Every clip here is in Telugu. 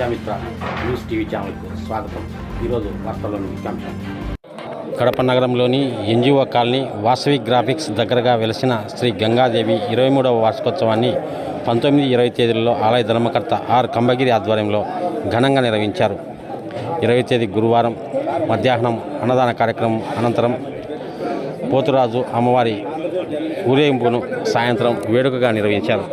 విద్యామిత్ర న్యూస్ టీవీ ఛానల్కు స్వాగతం. ఈరోజు వార్తల్లోని ముఖ్యాంశం. కడప నగరంలోని ఎన్జిఓ కాలనీ వాసవి గ్రాఫిక్స్ దగ్గరగా వెలసిన శ్రీ గంగాదేవి ఇరవై మూడవ వార్షికోత్సవాన్ని పంతొమ్మిది ఇరవై తేదీలలో ఆలయ ధర్మకర్త ఆర్. కంబగిరి ఆధ్వర్యంలో ఘనంగా నిర్వహించారు. ఇరవై తేదీ గురువారం మధ్యాహ్నం అన్నదాన కార్యక్రమం అనంతరం పోతురాజు అమ్మవారి ఊరేగింపును సాయంత్రం వేడుకగా నిర్వహించారు.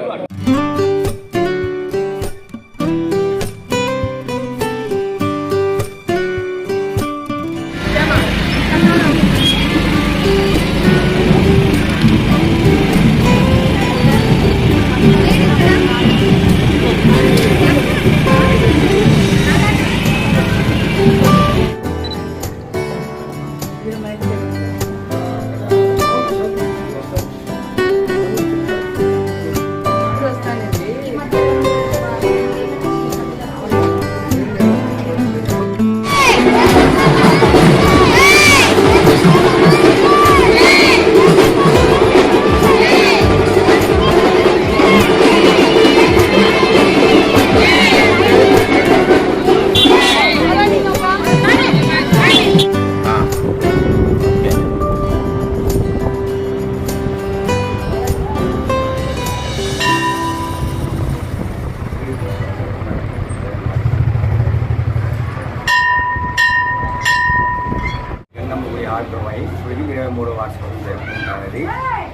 ఆగ్రహమై ఇరవై మూడో వార్షికోత్సవం జరుపుకుంటున్నది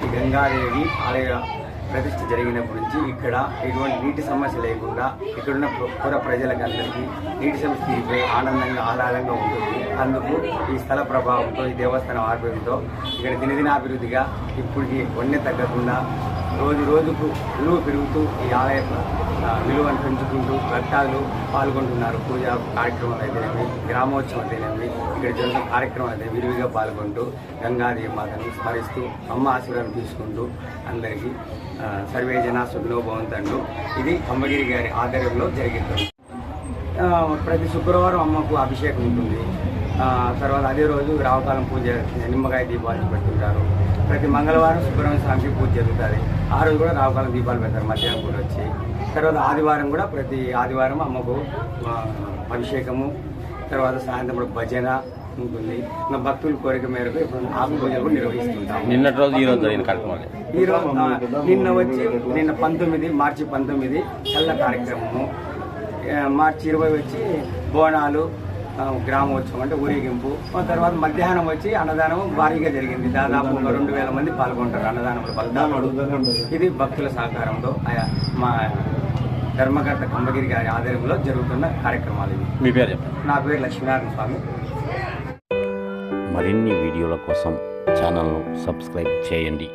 ఈ గంగాదేవి ఆలయ ప్రతిష్ట జరిగినప్పటి నుంచి ఇక్కడ ఎటువంటి నీటి సమస్య లేకుండా ఇక్కడున్న పు- పుర ప్రజలకందరికీ నీటి సమస్య తీరిపోయి ఆనందంగా ఆహ్లాదంగా ఉంటుంది. అందుకు ఈ స్థల ప్రభావంతో ఈ దేవస్థానం ఆర్పడంతో ఇక్కడ దినదినాభివృద్ధిగా ఇప్పటికి వన్నె తగ్గకుండా రోజు రోజుకు విలువ పెరుగుతూ ఈ ఆలయ విలువను పెంచుకుంటూ భక్తాలు పాల్గొంటున్నారు. పూజా కార్యక్రమాలు అయితేనేమి గ్రామోత్సవం అయితేనేమి ఇక్కడ జరిగిన కార్యక్రమం అయితే విరివిగా పాల్గొంటూ గంగాదేవి మాతను స్మరిస్తూ అమ్మ ఆశీర్వాదం తీసుకుంటూ అందరికీ సర్వే జన సుఖినో భవంతండు ఇది అమ్మగిరి గారి ఆధ్వర్యంలో జరిగింది ప్రతి శుక్రవారం అమ్మకు అభిషేకం ఉంటుంది. తర్వాత అదే రోజు రావకాలం పూజ నిమ్మకాయ దీపాలు పెడుతుంటారు. ప్రతి మంగళవారం సుబ్రహ్మణ్య స్వామికి పూజ జరుగుతుంది. ఆ రోజు కూడా రావకాలం దీపాలు పెడతారు మధ్యాహ్నం పూట వచ్చి. తర్వాత ఆదివారం కూడా ప్రతి ఆదివారం అమ్మకు అభిషేకము తర్వాత సాయంత్రం కూడా భజన ఉంటుంది. ఇంకా భక్తుల కోరిక మేరకు ఇప్పుడు ఆకు పూజలు కూడా నిర్వహిస్తుంటాం నిన్నటి రోజు ఈ రోజు జరిగిన కార్యక్రమాలు ఈరోజు ఆ, నిన్న వచ్చి నిన్న పంతొమ్మిది మార్చి పంతొమ్మిది చల్ల కార్యక్రమము. మార్చి ఇరవై వచ్చి బోనాలు గ్రామోత్సవం అంటే ఊరేగింపు. ఆ తర్వాత మధ్యాహ్నం వచ్చి అన్నదానం భారీగా జరిగింది. దాదాపు ఒక రెండు వేల మంది పాల్గొంటారు అన్నదానంలో ఫలితాలు ఇది భక్తుల సహకారంతో ఆయా మా ధర్మకర్త కంబగిరి గారి ఆధ్వర్యంలో జరుగుతున్న కార్యక్రమాలు ఇవి. మీ పేరు చెప్పండి. నా పేరు లక్ష్మీనారాయణ స్వామి. మరిన్ని వీడియోల కోసం ఛానల్ను సబ్స్క్రైబ్ చేయండి.